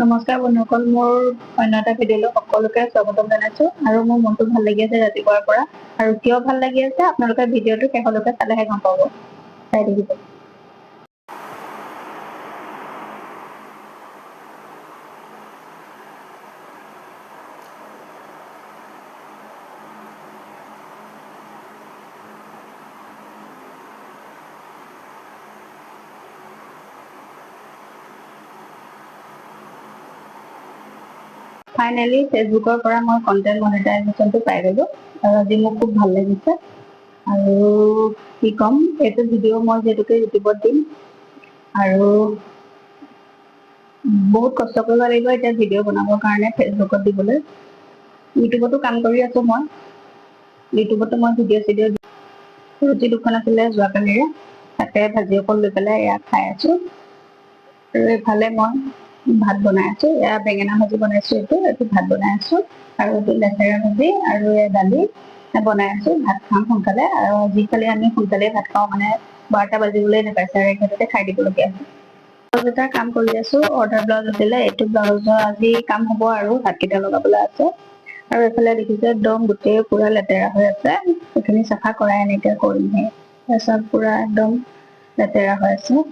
নমস্কাৰ বন্ধুসকল মোৰ অন্য এটা ভিডিঅ'লৈ সকলোকে স্বাগতম জনাইছো আৰু মোৰ মনটো ভাল লাগি আছে ৰাতিপুৱাৰ পৰা। আৰু কিয় ভাল লাগি আছে আপোনালোকে ভিডিঅ'টো শেষলৈকে চালেহে গম পাব। চাই থাকিব। ফাইনেলি ফেচবুকৰ পৰা মই কণ্টেণ্ট মনিটাইজেশ্যনটো পাই গ'লো। আৰু আজি মোক খুব ভাল লাগিছে। আৰু কি ক'ম এইটো ভিডিঅ' মই যিহেতুকে ইউটিউবত দিম। আৰু বহুত কষ্ট কৰিব লাগিব এতিয়া ভিডিঅ' বনাবৰ কাৰণে ফেচবুকত দিবলৈ। ইউটিউবতো কাম কৰি আছো মই। ইউটিউবতো মই ভিডিঅ' চিডিঅ' ৰুটি দুখন আছিলে যোৱাকালিৰে তাকে ভাজি অকল লৈ পেলাই এয়া খাই আছো। আৰু এইফালে মই ভাত বনাই আছো। এয়া বেঙেনা ভাজি বনাইছো এইটো এইটো ভাত বনাই আছো। আৰু এইটো লেচেৰা ভাজি আৰু এয়া দালি বনাই আছো। ভাত খাম সোনকালে। আৰু আজিকালি আমি সোনকালে ভাত খাওঁ মানে বাৰটা বাজিবলৈ নাপায় চাৰে এঘাৰটাতে খাই দিবলগীয়া হয়। ব্লাউজ এটা কাম কৰি আছো। অৰ্ডাৰ ব্লাউজ আছিলে। এইটো ব্লাউজৰ আজি কাম হ'ব আৰু হাতকেইটা লগাবলৈ আছে। আৰু এইফালে দেখিছে একদম গোটেই পুৰা লেতেৰা হৈ আছে। সেইখিনি চাফা কৰাই এনেকে কৰিমহে। তাৰপিছত পুৰা একদম লেতেৰা হৈ আছে।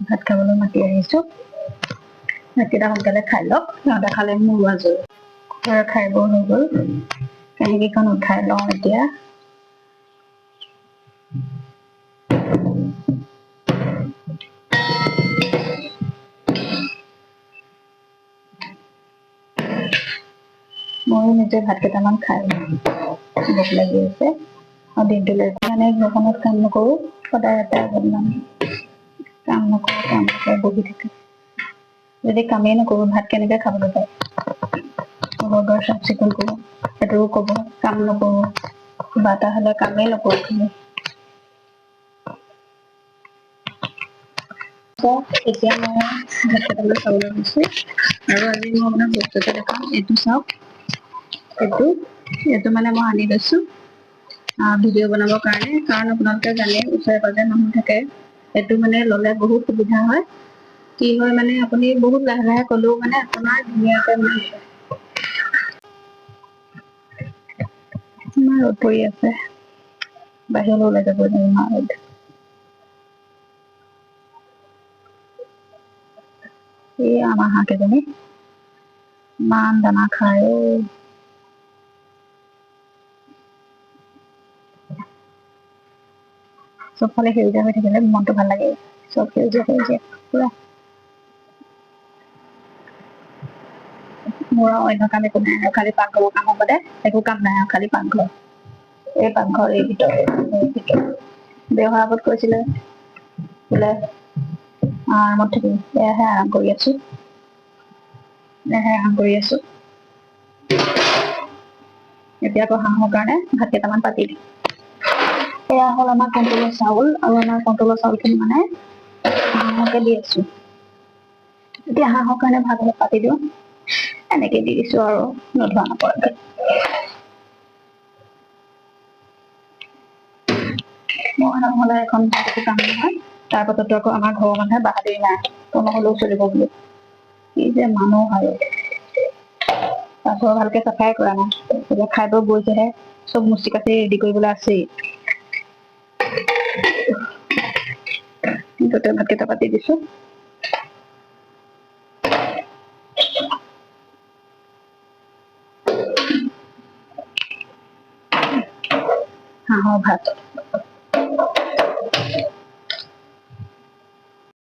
ভাত খাবলৈ মাতি আহিছো। ভাতকেইটা সোনকালে খাই লওক সিহঁতে খালে মোৰ ঘৰ খাই বৈ হৈ গ'ল। কাঁহীকেইখন উঠাই লওঁ এতিয়া। ময়ো নিজে ভাত কেইটামান খাই ভোক লাগি আছে। আৰু দিনটোলৈ মানে ঘৰখনত কাম নকৰো সদায় এটা বদনাম কাম নকৰো কাম নকৰো বহি থাকে। যদি কামেই নকৰো ভাত কেনেকে খাবলৈ পায়? ঘৰ চাফ চিকুণ কৰো সেইটোও ক'ব কাম নকৰো কিবা এটা হ'লে কামেই নকৰো খালি। এতিয়া মই ভাত কেইটামান খাবলৈ লৈছো। আৰু আজি মই আপোনাক বস্তু এটা দেখাম এইটো চাওক। এইটো এইটো মানে মই আনি লৈছো ভিডিঅ' বনাবৰ কাৰণে কাৰণ আপোনালোকে জানে ওচৰে পাজৰে মানুহ থাকে এইটো মানে ল'লে বহুত সুবিধা হয় কি হয় মানে আপুনি বহুত লাহে লাহে ক'লেও মানে আপোনাৰ ধুনীয়াকে মানে ইমান ৰ'দ পৰি আছে বাহিৰলৈ ওলাই যাব নোৱাৰি ইমান ৰ'দ এই আমাৰ হাঁহ কেইজনী ইমান দানা খায় অ চবফালে সেউজীয়া হৈ থাকিলে মনটো ভাল লাগে। চব সেউজীয়া সেউজীয়া পুৰা। মোৰ অন্য কাম একো নাই আৰু খালি পাকঘৰৰ কাম বাদে একো কাম নাই আৰু খালি পাকঘৰ। এই পাকঘৰ এই ভিতৰত দেওহাৰ আগত কৈছিলে বোলে আৰামত থাকিম। এয়াহে আৰাম কৰি আছো। এয়াহে আৰাম কৰি আছো। এতিয়া আকৌ হাঁহৰ কাৰণে ভাত কেইটামান পাতি দিম। এয়া হ'ল আমাৰ কণ্ট্ৰলৰ চাউল আৰু আমাৰ কণ্ট্ৰলৰ চাউলখিনি মানে হাঁহকে দি আছো। এতিয়া হাঁহৰ কাৰণে ভাত অলপ পাতি দিওঁ। এনেকে দি দিছো আৰু নধৰা নপৰাকে মই নহ'লে এখন একো কাম নহয়। তাৰ পাছতো আকৌ আমাৰ ঘৰৰ মানুহে বাহাদুৰি নাই। তো নহ'লেও চলিব বুলি। কি যে মানুহ আৰু। পাকঘৰ ভালকে চাফাই কৰা নাই। খাই বৈ গৈছেহে। চব মুচি কাচি ৰেডি কৰিবলৈ আছেই। গোটেই ভাতকেইটা পাতি দিছো হাঁহৰ ভাত।